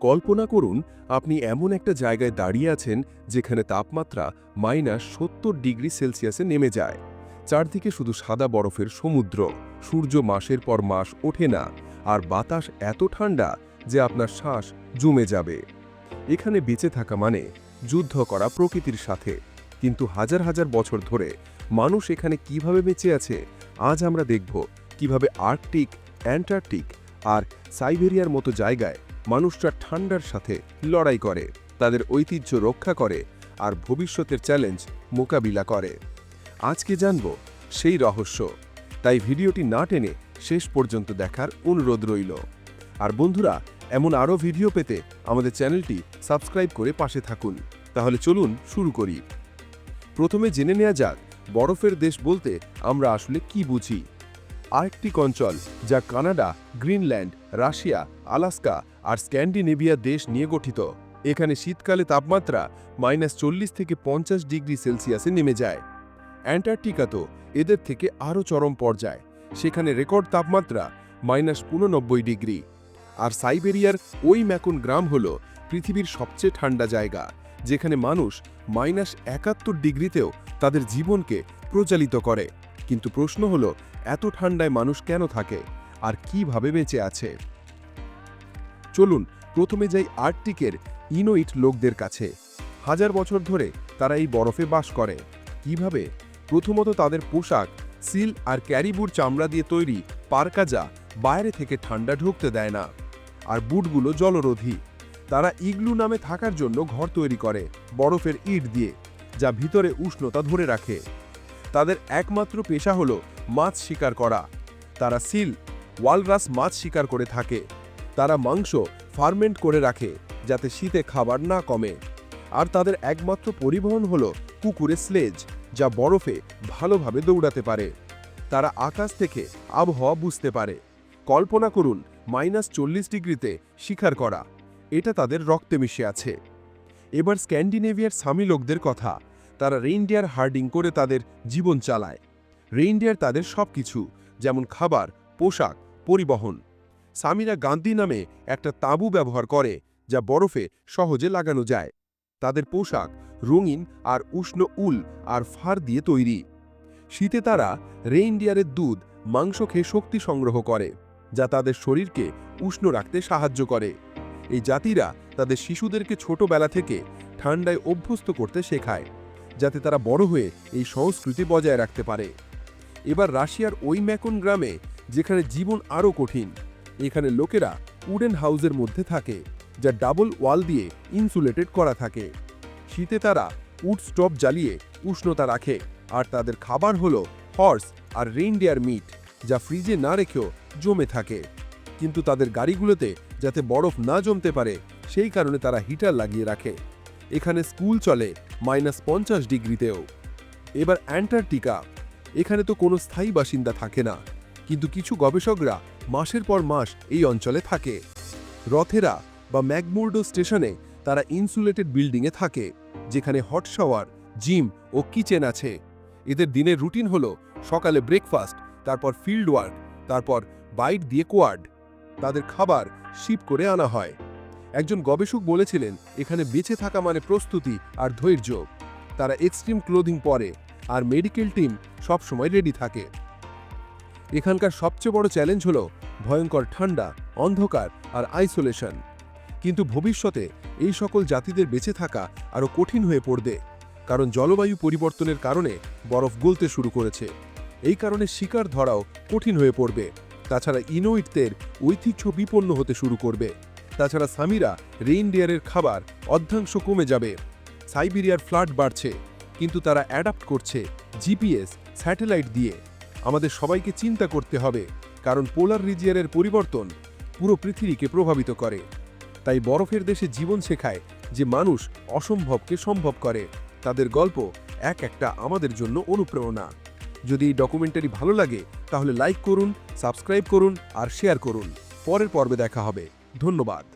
কল্পনা করুন, আপনি এমন একটা জায়গায় দাঁড়িয়ে আছেন যেখানে তাপমাত্রা মাইনাস সত্তর ডিগ্রি সেলসিয়াসে নেমে যায়। চারদিকে শুধু সাদা বরফের সমুদ্র, সূর্য মাসের পর মাস ওঠে না, আর বাতাস এত ঠান্ডা যে আপনার শ্বাস জমে যাবে। এখানে বেঁচে থাকা মানে যুদ্ধ করা প্রকৃতির সাথে। কিন্তু হাজার হাজার বছর ধরে মানুষ এখানে কীভাবে বেঁচে আছে, আজ আমরা দেখব কীভাবে আর্কটিক, অ্যান্টার্কটিক আর সাইবেরিয়ার মতো জায়গায় মানুষরা ঠান্ডার সাথে লড়াই করে, তাদের ঐতিহ্য রক্ষা করে আর ভবিষ্যতের চ্যালেঞ্জ মোকাবিলা করে। আজকে জানব সেই রহস্য। তাই ভিডিওটি না টেনে শেষ পর্যন্ত দেখার অনুরোধ রইল। আর বন্ধুরা, এমন আরও ভিডিও পেতে আমাদের চ্যানেলটি সাবস্ক্রাইব করে পাশে থাকুন। তাহলে চলুন শুরু করি। প্রথমে জেনে নেওয়া যাক বরফের দেশ বলতে আমরা আসলে কি বুঝি। আর্কটিক অঞ্চল যা কানাডা, গ্রিনল্যান্ড, রাশিয়া, আলাস্কা আর স্ক্যান্ডিনেভিয়া দেশ নিয়ে গঠিত। এখানে শীতকালে তাপমাত্রা মাইনাস চল্লিশ থেকে পঞ্চাশ ডিগ্রি সেলসিয়াসে নেমে যায়। অ্যান্টার্কটিকা তো এদের থেকে আরও চরম পর্যায়। সেখানে রেকর্ড তাপমাত্রা মাইনাস উননব্বই ডিগ্রি। আর সাইবেরিয়ার ওই ম্যাকুন গ্রাম হল পৃথিবীর সবচেয়ে ঠান্ডা জায়গা, যেখানে মানুষ মাইনাস একাত্তর ডিগ্রিতেও তাদের জীবনকে প্রচালিত করে। কিন্তু প্রশ্ন হল, এত ঠান্ডায় মানুষ কেন থাকে? আর কীভাবে বেঁচে আছে? চলুন, প্রথমে যাই আর্কটিকের ইনোইট লোকদের কাছে। হাজার বছর ধরে তারা এই বরফে বাস করে। কীভাবে? প্রথমত তাদের পোশাক, সিল আর ক্যারিবুর চামড়া দিয়ে তৈরি পারকাজা বাইরে থেকে ঠান্ডা ঢুকতে দেয় না। আর বুটগুলো জলরোধী। তারা ইগলু নামে থাকার জন্য ঘর তৈরি করে বরফের ইট দিয়ে, যা ভিতরে উষ্ণতা ধরে রাখে। তাদের একমাত্র পেশা হল মাছ শিকার করা। তারা সিল, ওয়ালরাস মাছ শিকার করে থাকে। তারা মাংস ফার্মেন্ট করে রাখে, যাতে শীতে খাবার না কমে। আর তাদের একমাত্র পরিবহন হল কুকুরে স্লেজ, যা বরফে ভালোভাবে দৌড়াতে পারে। তারা আকাশ থেকে আবহাওয়া বুঝতে পারে। কল্পনা করুন, মাইনাস চল্লিশ ডিগ্রিতে শিকার করা। এটা তাদের রক্তে মিশে আছে। এবার স্ক্যান্ডিনেভিয়ার সামি লোকদের কথা। তারা রেইনডিয়ার হার্ডিং করে তাদের জীবন চালায়। রেইনডিয়ার তাদের সবকিছু, যেমন খাবার, পোশাক, পরিবহন। সামিরা গান্ধী নামে একটা তাঁবু ব্যবহার করে, যা বরফে সহজে লাগানো যায়। তাদের পোশাক রঙিন আর উষ্ণ উল আর ফার দিয়ে তৈরি। শীতে তারা রেইনডিয়ারের দুধ, মাংস খেয়ে শক্তি সংগ্রহ করে, যা তাদের শরীরকে উষ্ণ রাখতে সাহায্য করে। এই জাতিরা তাদের শিশুদেরকে ছোটবেলা থেকে ঠান্ডায় অভ্যস্ত করতে শেখায়। যাতে তারা বড় হয়ে এই সংস্কৃতি বজায় রাখতে পারে। এবার রাশিয়ার ওই ম্যাকন গ্রামে, যেখানে জীবন আরও কঠিন, এখানে লোকেরা উডেন হাউসের মধ্যে থাকে, যা ডাবল ওয়াল দিয়ে ইনসুলেটেড করা থাকে। শীতে তারা উড স্টপ জ্বালিয়ে উষ্ণতা রাখে, আর তাদের খাবার হলো হর্স আর রেইনডিয়ার মিট, যা ফ্রিজে না রেখেও জমে থাকে। কিন্তু তাদের গাড়িগুলোতে যাতে বরফ না জমতে পারে, সেই কারণে তারা হিটার লাগিয়ে রাখে। এখানে স্কুল চলে মাইনাস পঞ্চাশ ডিগ্রিতেও। এবার অ্যান্টার্কটিকা, এখানে তো কোনো স্থায়ী বাসিন্দা থাকে না, কিন্তু কিছু গবেষকরা মাসের পর মাস এই অঞ্চলে থাকে। রথেরা বা ম্যাকমোর্ডো স্টেশনে তারা ইনসুলেটেড বিল্ডিংয়ে থাকে, যেখানে হট শাওয়ার, জিম ও কিচেন আছে। এদের দিনের রুটিন হলো সকালে ব্রেকফাস্ট, তারপর ফিল্ড ওয়ার্ক তারপর বাইট দিয়ে কোয়ার্ড তাদের খাবার শিপ করে আনা হয়। একজন গবেষক বলেছিলেন, এখানে বেঁচে থাকা মানে প্রস্তুতি আর ধৈর্য। তারা এক্সট্রিম ক্লোদিং পরে আর মেডিকেল টিম সবসময় রেডি থাকে। এখানকার সবচেয়ে বড় চ্যালেঞ্জ হলো ভয়ঙ্কর ঠান্ডা, অন্ধকার আর আইসোলেশন কিন্তু ভবিষ্যতে এই সকল জাতিদের বেঁচে থাকা আরও কঠিন হয়ে পড়বে, কারণ জলবায়ু পরিবর্তনের কারণে বরফ গলতে শুরু করেছে। এই কারণে শিকার ধরাও কঠিন হয়ে পড়বে। তাছাড়া ইনোইটদের ঐতিহ্য বিপন্ন হতে শুরু করবে। তাছাড়া সামিরা রেইনডিয়ারের খাবার অর্ধাংশ কমে যাবে। সাইবেরিয়ার ফ্লাড বাড়ছে, কিন্তু তারা অ্যাডাপ্ট করছে জিপিএস, স্যাটেলাইট দিয়ে। আমাদের সবাইকে চিন্তা করতে হবে, কারণ পোলার রিজিয়ারের পরিবর্তন পুরো পৃথিবীকে প্রভাবিত করে। তাই বরফের দেশে জীবন শেখায় যে মানুষ অসম্ভবকে সম্ভব করে। তাদের গল্প এক একটা আমাদের জন্য অনুপ্রেরণা। যদি এই ডকুমেন্টারি ভালো লাগে, তাহলে লাইক করুন, সাবস্ক্রাইব করুন আর শেয়ার করুন। পরের পর্বে দেখা হবে। ধন্যবাদ।